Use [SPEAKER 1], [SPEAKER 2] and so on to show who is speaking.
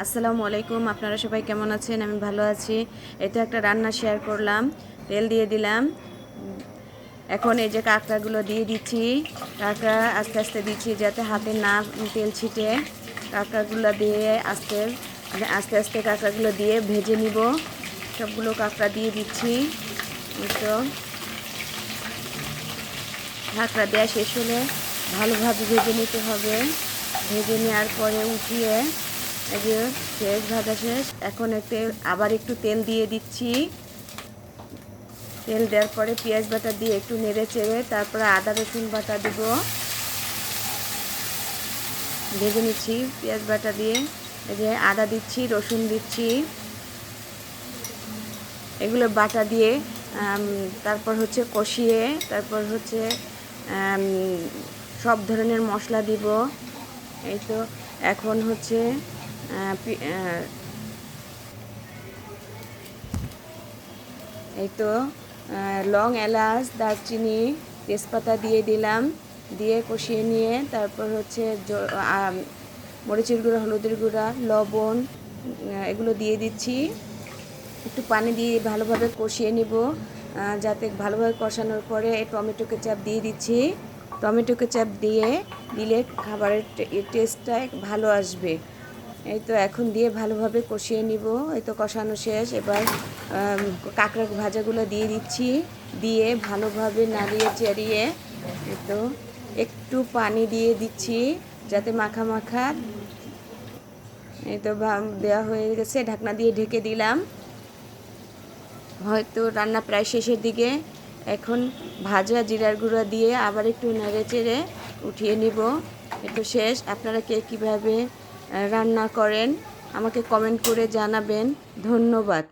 [SPEAKER 1] আসসালামু আলাইকুম, আপনারা সবাই কেমন আছেন? আমি ভালো আছি। এটা একটা রান্না শেয়ার করলাম, তেল দিয়ে দিলাম। এখন এই যে কাঁকড়াগুলো দিয়ে দিচ্ছি। কাঁকড়া আস্তে আস্তে দিচ্ছি যাতে হাতে না তেল ছিটে। কাঁকড়াগুলো দিয়ে আস্তে আস্তে আস্তে কাঁকড়াগুলো দিয়ে ভেজে নিব। সবগুলো কাঁকড়া দিয়ে দিচ্ছি। তো। কাঁকড়া দেওয়া শেষ হলে ভালোভাবে ভেজে নিতে হবে। ভেজে নেওয়ার পরে উঠিয়ে যে শেষ ভাজা শেষ। এখন একটু আবার একটু তেল দিয়ে দিচ্ছি। তেল দেওয়ার পরে পেঁয়াজ বাটা দিয়ে একটু নেড়ে চেড়ে তারপরে আদা, রসুন বাটা দিব। ভেজে নিচ্ছি পেঁয়াজ বাটা দিয়ে। এই যে আদা দিচ্ছি, রসুন দিচ্ছি। এগুলো বাটা দিয়ে তারপর হচ্ছে কষিয়ে, তারপর হচ্ছে সব ধরনের মশলা দিব। এই তো, এখন হচ্ছে এই তো লং এলাচ, দারচিনি, তেজপাতা দিয়ে দিলাম, দিয়ে কষিয়ে নিয়ে তারপর হচ্ছে মরিচের গুঁড়া, হলুদের গুঁড়া, লবণ এগুলো দিয়ে দিচ্ছি। একটু পানি দিয়ে ভালোভাবে কষিয়ে নিব যাতে ভালোভাবে কষানোর পরে টমেটো কেচাপ দিয়ে দিচ্ছি। টমেটো কেচাপ দিয়ে দিলে খাবারের টেস্টটা ভালো আসবে। এই তো এখন দিয়ে ভালোভাবে কষিয়ে নিব। এই তো কষানো শেষ। এবার কাঁকড়া ভাজাগুলো দিয়ে দিচ্ছি। দিয়ে ভালোভাবে নাড়িয়ে চাড়িয়ে এই তো একটু পানি দিয়ে দিচ্ছি যাতে মাখা মাখা এই তো দেওয়া হয়ে গেছে। ঢাকনা দিয়ে ঢেকে দিলাম। হয়তো রান্না প্রায় শেষের দিকে। এখন ভাজা জিরার গুঁড়া দিয়ে আবার একটু নেড়ে চেড়ে উঠিয়ে নিব। একটু শেষ। আপনারা কে কীভাবে রান্না করেন। আমাকে কমেন্ট করে জানাবেন। ধন্যবাদ।